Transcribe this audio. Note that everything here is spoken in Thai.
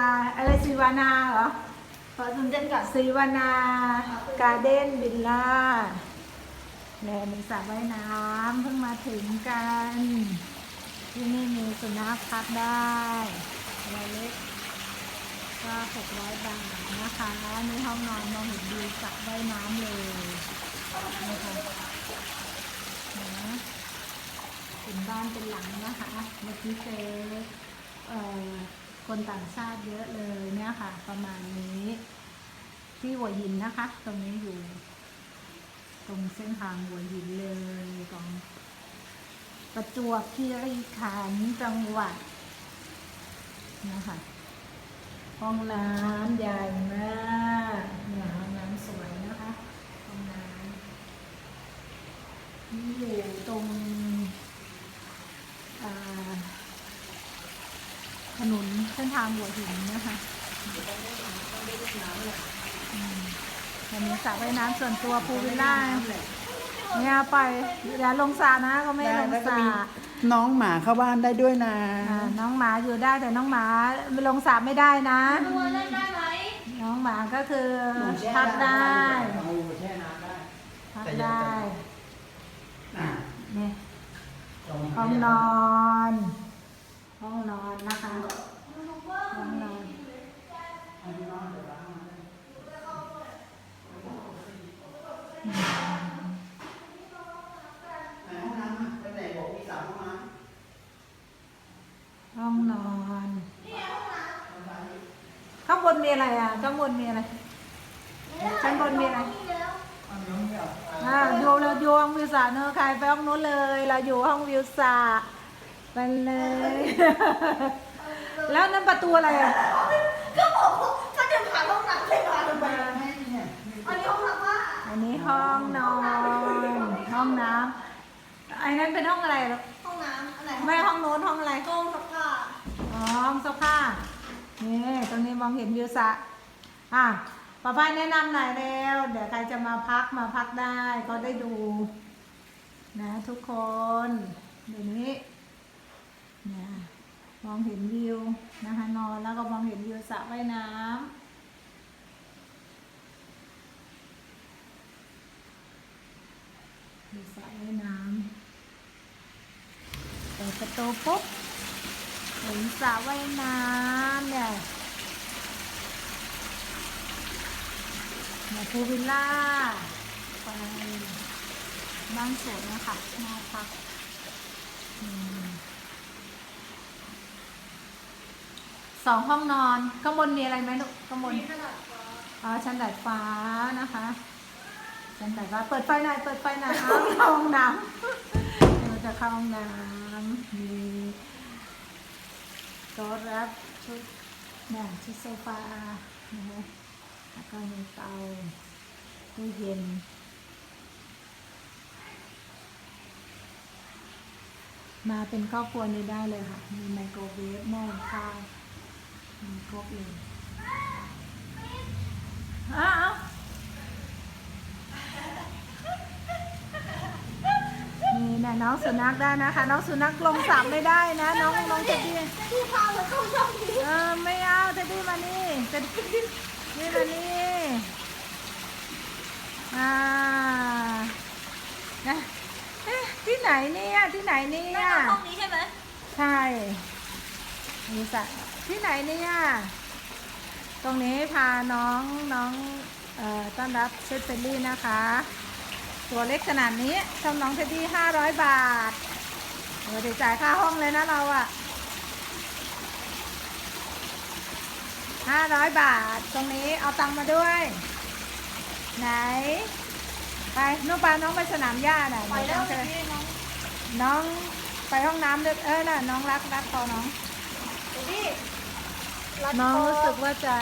าอะไรซีวานาเหรอขอตื่นเต้นก่อนซีวานาการ์เด้นวิลล่าแลมีสระว่ายน้ำเพิ่งมาถึงกัน ที่นี่มีสุนัขพักได้ตัวเล็กก็หกร้อยบาทนะคะนี่ห้องนอนมองเห็นดีสระว่ายน้ำเลยนะคะนะเป็นบ้านเป็นหลังนะคะเมื่อกี้เจอเอ่อ คนต่างชาติเยอะเลยเนี่ยค่ะ ประมาณนี้ ที่หัวหินนะคะ ตรงนี้อยู่ ตรงเส้นทางหัวหินเลยของประจวบคีรีขันธ์จังหวัดนะคะห้องน้ำใหญ่มากเนี่ยห้องน้ำสวยนะคะห้องน้ำอยู่ตรงอ่าถ นนเส้นทางหัวหินนะคะอืมอันนี้สระว่ายน้ำส่วนตัวพูลวิลล่าเนี่ยไปอย่าลงสระนะเขาไม่ให้ลงแล้วสก็ระมีน้องหมาเข้าบ้านได้ด้วยนะอ่าน้องหมาอยู่ได้แต่น้องหมาลงสระไม่ได้นะตัวเล่นได้ไหมน้องหมาก็คือพักได้พักได้เนี่ยห้องนอน ห้องนอนนะคะห้องนอนห้องนอนข้างบนมีอะไรอะข้างบนมีอะไรชั้นบนมีอะไรอ่าอยู่เราอยู่ห้องวิวสระเนอะใครไปห้องนู้นเลย เราอยู่ห้องวิวสระไปเลย แล้วนั่นประตูอะไรอะก็บอกว่าถ้าเดินผ่านห้องน้ำเลยผ่านลงไปอันนี้ห้องน้ำว่าอันนี้ห้องนอนห้องน้ำไอ้นั้นเป็นห้องอะไรลูกห้องน้ำอันไหนไม่ห้องโน้นห้องอะไรห้องซักผ้าอ๋อห้องเสื้อผ้านี่ตรงนี้มองเห็นวิวสระอะป้าป้าแนะนำหน่อยเร็วเดี๋ยวใครจะมาพักมาพักได้ก็ได้ดู นะทุกคนเดี๋ยวนี้นะ มองเห็นวิวนะคะนอนแล้วก็มองเห็นวิวสระว่ายน้ำวิวสระว่ายน้ำเปิดประตูปุ๊บเห็นสระว่ายน้ำเนี่ยเนี่ยพูลวิลล่าไปบ้านสวยนะคะน่าพักอืม สองห้องนอน ข้างบนมีอะไรไหมลูกข้างบนมีขนาดฟ้าอ๋อชั้นดาดฟ้านะคะชั้นดาดฟ้าเปิดไฟหน่อยเปิดไฟหน่อยเอาเข้าห้องน้ำเราจะเข้าห้องน้ำมีโต๊ะรับชุดเนี่ยชุดโซฟานะคะแล้วก็มีเตาตู้เย็นมาเป็นครอบครัวนี้ได้เลยค่ะ มีไมโครเวฟหม้อหุงข้าว มีครบเลยอ้าวนี่นะน้องสุนัขได้นะคะ น้องสุนัขลงสระไม่ได้นะ น้องน้องเจดดี้ที่พาเราเข้าช่องนี้เออไม่เอาเจดดี้มานี่เจดดี้นี่มานี่อ่านะเอ๊ะที่ไหนเนี่ยที่ไหนเนี่แม่ยนอนห้องนี้ใช่ไหมใช่มีสระ ที่ไหนเนี่ย ตรงนี้พาน้องน้องเอ่อต้อนรับเซตเฟลลี่นะคะ ตัวเล็กขนาดนี้ชมน้องเทดดี้ห้าร้อยบาทเออเดี๋ยวจ่ายค่าห้องเลยนะเราอะห้าร้อยบาท ตรงนี้เอาตังค์มาด้วย ไหน ไปน้องปาน้องไปสนามหญ้าหน่อยไปแล้วน้องจะพี่น้องน้องไปห้องน้ำเด็กเออน่ะน้องรักรักคอน้องเดี๋ยวพี่ น้องรู้สึกว่าจะ